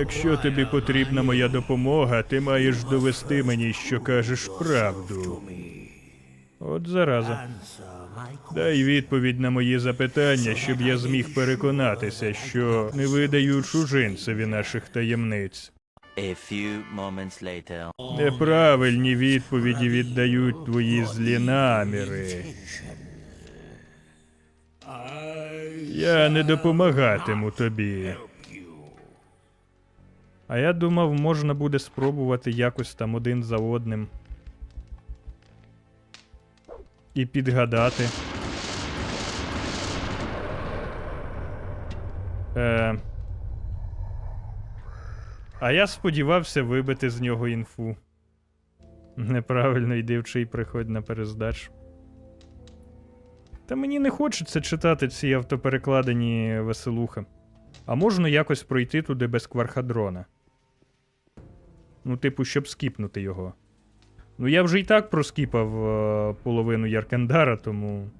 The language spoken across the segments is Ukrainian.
Якщо тобі потрібна моя допомога, ти маєш довести мені, що кажеш правду. От зараза. Дай відповідь на мої запитання, щоб я зміг переконатися, що не видаю чужинцеві наших таємниць. A few moments later. Неправильні відповіді віддають твої злі наміри. Я не допомагатиму тобі. А я думав, можна буде спробувати якось там один за одним. І підгадати. Е... А я сподівався вибити з нього інфу. Неправильно йди вчий приходь на перездач. Та мені не хочеться читати ці автоперекладені веселуха. А можна якось пройти туди без квархадрона. Ну, типу, щоб скіпнути його. Ну, я вже і так проскіпав е, половину Яркендара, тому.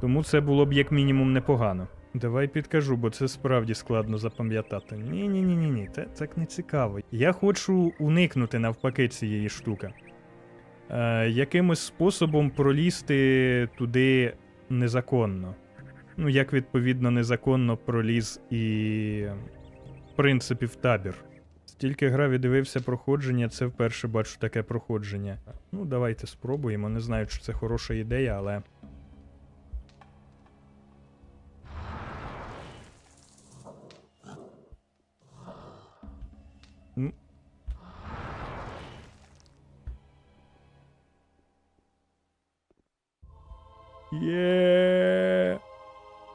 Тому це було б як мінімум непогано. Давай підкажу, бо це справді складно запам'ятати. Ні, ні, ні, ні, ні, це так не цікаво. Я хочу уникнути навпаки цієї штуки. Е, якимось способом пролізти туди незаконно. Ну, як відповідно незаконно проліз і. В принципі, в табір. Стільки гра віддивився проходження, це вперше бачу таке проходження. Ну, давайте спробуємо. Не знаю, чи це хороша ідея, але. Є.